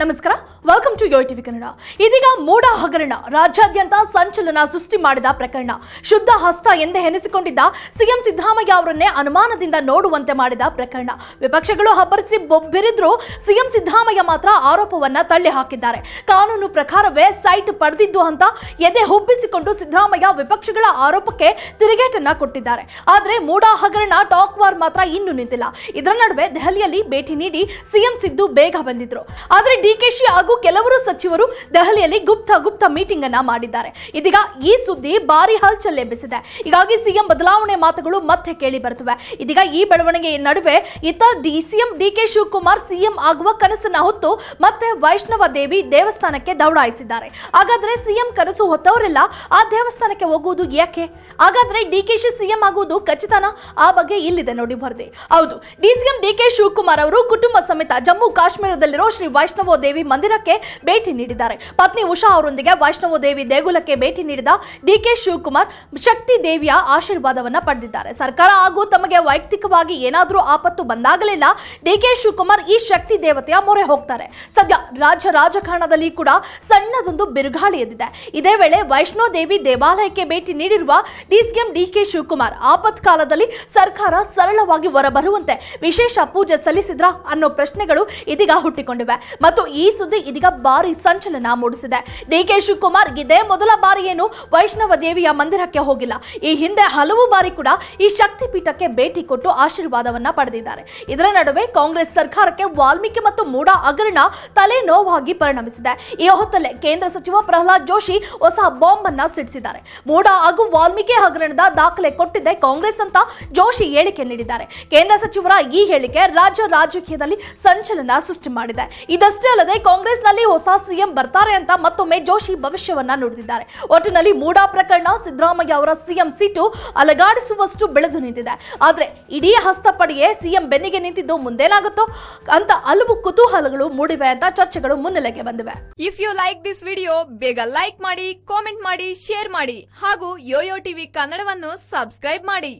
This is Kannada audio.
ನಮಸ್ಕಾರ welcome to yo TV Kannada ಇದೀಗ ಮೂಡ ಹಗರಣ, ರಾಜ್ಯಾದ್ಯಂತ ಸಂಚಲನ ಸೃಷ್ಟಿ ಮಾಡಿದ ಪ್ರಕರಣ. ಶುದ್ಧ ಹಸ್ತ ಎಂದೇ ಹೆನಿಸಿಕೊಂಡಿದ್ದ ಸಿಎಂ ಸಿದ್ದರಾಮಯ್ಯ ಅವರನ್ನೇ ಅನುಮಾನದಿಂದ ನೋಡುವಂತೆ ಮಾಡಿದ ಪ್ರಕರಣ. ವಿಪಕ್ಷಗಳು ಹಬ್ಬರಿಸಿ ಬೊಬ್ಬಿರಿದ್ರೂ ಸಿಎಂ ಸಿದ್ದರಾಮಯ್ಯ ಮಾತ್ರ ಆರೋಪವನ್ನ ತಳ್ಳಿ ಹಾಕಿದ್ದಾರೆ ಕಾನೂನು ಪ್ರಕಾರವೇ ಸೈಟ್ ಪಡೆದಿದ್ದು ಅಂತ ಎದೆ ಹುಬ್ಬಿಸಿಕೊಂಡು ಸಿದ್ದರಾಮಯ್ಯ ವಿಪಕ್ಷಗಳ ಆರೋಪಕ್ಕೆ ತಿರುಗೇಟನ್ನ ಕೊಟ್ಟಿದ್ದಾರೆ. ಆದರೆ ಮೂಡ ಹಗರಣ ಟಾಕ್ ವಾರ್ ಮಾತ್ರ ಇನ್ನೂ ನಿಂತಿಲ್ಲ. ಇದರ ನಡುವೆ ದೆಹಲಿಯಲ್ಲಿ ಭೇಟಿ ನೀಡಿ ಸಿಎಂ ಸಿದ್ದು ಬೇಗ ಬಂದಿದ್ರು. ಆದ್ರೆ ಡಿಕೆಶಿ ಹಾಗೂ ಕೆಲವರು ಸಚಿವರು ದೆಹಲಿಯಲ್ಲಿ ಗುಪ್ತ ಗುಪ್ತ ಮೀಟಿಂಗ್ ಅನ್ನ ಮಾಡಿದ್ದಾರೆ. ಇದೀಗ ಈ ಸುದ್ದಿ ಭಾರಿ ಹಲ್ಚಲ್ ಎಬ್ಬಿಸಿದೆ. ಹೀಗಾಗಿ ಸಿಎಂ ಬದಲಾವಣೆ ಮಾತುಗಳು ಮತ್ತೆ ಕೇಳಿ ಬರುತ್ತವೆ. ಇದೀಗ ಈ ಬೆಳವಣಿಗೆ ನಡುವೆ ಇತ D CM DK Shivakumar CM ಆಗುವ ಕನಸನ್ನ ಹೊತ್ತು ಮತ್ತೆ ವೈಷ್ಣವ ದೇವಿ ದೇವಸ್ಥಾನಕ್ಕೆ ದೌಡಾಯಿಸಿದ್ದಾರೆ. ಹಾಗಾದ್ರೆ ಸಿಎಂ ಕನಸು ಹೊತ್ತವರೆಲ್ಲ, ಆ ದೇವಸ್ಥಾನಕ್ಕೆ ಹೋಗುವುದು ಯಾಕೆ? ಹಾಗಾದ್ರೆ ಡಿಕೆಶಿ ಸಿಎಂ ಆಗುವುದು ಖಚಿತನ? ಆ ಬಗ್ಗೆ ಇಲ್ಲಿದೆ ನೋಡಿ ಬರದೆ ಹೌದು ಡಿಸಿಎಂ ಡಿಕೆ ಶಿವಕುಮಾರ್ ಅವರು ಕುಟುಂಬ ಸಮೇತ ಜಮ್ಮು ಕಾಶ್ಮೀರದಲ್ಲಿರೋ ಶ್ರೀ ವೈಷ್ಣವ ದೇವಿ ಮಂದಿರಕ್ಕೆ ಭೇಟಿ ನೀಡಿದ್ದಾರೆ. ಪತ್ನಿ ಉಷಾ ಅವರೊಂದಿಗೆ ವೈಷ್ಣವ ದೇವಿ ದೇಗುಲಕ್ಕೆ ಭೇಟಿ ನೀಡಿದ ಡಿಕೆ ಶಿವಕುಮಾರ್ ಶಕ್ತಿ ದೇವಿಯ ಆಶೀರ್ವಾದವನ್ನ ಪಡೆದಿದ್ದಾರೆ. ಸರ್ಕಾರ ಹಾಗೂ ತಮಗೆ ವೈಯಕ್ತಿಕವಾಗಿ ಏನಾದರೂ ಆಪತ್ತು ಬಂದಾಗಲಿಲ್ಲ, ಡಿಕೆ ಶಿವಕುಮಾರ್ ಈ ಶಕ್ತಿ ದೇವತೆಯ ಮೊರೆ ಹೋಗ್ತಾರೆ. ಸದ್ಯ ರಾಜ್ಯ ರಾಜಕಾರಣದಲ್ಲಿ ಕೂಡ ಸಣ್ಣದೊಂದು ಬಿರುಗಾಳಿ ಎದ್ದಿದೆ. ಇದೇ ವೇಳೆ ವೈಷ್ಣೋ ದೇವಿ ದೇವಾಲಯಕ್ಕೆ ಭೇಟಿ ನೀಡಿರುವ ಡಿಸಿಎಂ ಡಿಕೆ ಶಿವಕುಮಾರ್ ಆಪತ್ಕಾಲದಲ್ಲಿ ಸರ್ಕಾರ ಸರಳವಾಗಿ ಹೊರಬರುವಂತೆ ವಿಶೇಷ ಪೂಜೆ ಸಲ್ಲಿಸಿದ್ರ ಅನ್ನೋ ಪ್ರಶ್ನೆಗಳು ಇದೀಗ ಹುಟ್ಟಿಕೊಂಡಿವೆ. ಮತ್ತು ಈ ಸುದ್ದಿ ಇದೀಗ ಭಾರಿ ಸಂಚಲನ ಮೂಡಿಸಿದೆ. ಡಿ ಕೆ ಶಿವಕುಮಾರ್ ಇದೇ ಮೊದಲ ಬಾರಿ ಏನು ವೈಷ್ಣವ ದೇವಿಯ ಮಂದಿರಕ್ಕೆ ಹೋಗಿಲ್ಲ. ಈ ಹಿಂದೆ ಹಲವು ಬಾರಿ ಕೂಡ ಈ ಶಕ್ತಿ ಪೀಠಕ್ಕೆ ಭೇಟಿ ಕೊಟ್ಟು ಆಶೀರ್ವಾದವನ್ನ ಪಡೆದಿದ್ದಾರೆ. ಇದರ ನಡುವೆ ಕಾಂಗ್ರೆಸ್ ಸರ್ಕಾರಕ್ಕೆ ವಾಲ್ಮೀಕಿ ಮತ್ತು ಮೂಡಾ ಹಗರಣ ತಲೆನೋವಾಗಿ ಪರಿಣಮಿಸಿದೆ. ಈ ಹೊತ್ತಲ್ಲೇ ಕೇಂದ್ರ ಸಚಿವ ಪ್ರಹ್ಲಾದ್ ಜೋಶಿ ಹೊಸ ಬಾಂಬ್ ಅನ್ನ ಸಿಡಿಸಿದ್ದಾರೆ. ಮೂಡಾ ಹಾಗೂ ವಾಲ್ಮೀಕಿ ಹಗರಣದ ದಾಖಲೆ ಕೊಟ್ಟಿದ್ದೆ ಕಾಂಗ್ರೆಸ್ ಅಂತ ಜೋಶಿ ಹೇಳಿಕೆ ನೀಡಿದ್ದಾರೆ. ಕೇಂದ್ರ ಸಚಿವರ ಈ ಹೇಳಿಕೆ ರಾಜ್ಯ ರಾಜಕೀಯದಲ್ಲಿ ಸಂಚಲನ ಸೃಷ್ಟಿ ಮಾಡಿದೆ. ಇದಷ್ಟೇ ಅಲ್ಲದೆ ಕಾಂಗ್ರೆಸ್ನಲ್ಲಿ ಹೊಸ ಸಿಎಂ ಬರ್ತಾರೆ ಅಂತ ಮತ್ತೊಮ್ಮೆ ಜೋಶಿ ಭವಿಷ್ಯವನ್ನ ನುಡಿದಿದ್ದಾರೆ. ಒಟ್ಟಿನಲ್ಲಿ ಮೂಡಾ ಪ್ರಕರಣ ಸಿದ್ದರಾಮಯ್ಯ ಅವರ ಸಿಎಂ ಸೀಟು ಅಲಗಾಡಿಸುವಷ್ಟು ಬೆಳೆದು ನಿಂತಿದೆ. ಆದ್ರೆ ಇಡೀ ಹಸ್ತಪಡೆಯೇ ಸಿಎಂ ಬೆನ್ನಿಗೆ ನಿಂತಿದ್ದು ಮುಂದೇನಾಗುತ್ತೋ ಅಂತ ಹಲವು ಕುತೂಹಲಗಳು ಮೂಡಿವೆ ಅಂತ ಚರ್ಚೆಗಳು ಮುನ್ನೆಲೆಗೆ ಬಂದಿವೆ. If you like this video ಬೇಗ ಲೈಕ್ ಮಾಡಿ ಕಾಮೆಂಟ್ ಮಾಡಿ ಶೇರ್ ಮಾಡಿ ಹಾಗೂ ಯೋಯೋ ಟಿವಿ ಕನ್ನಡವನ್ನು ಸಬ್ಸ್ಕ್ರೈಬ್ ಮಾಡಿ.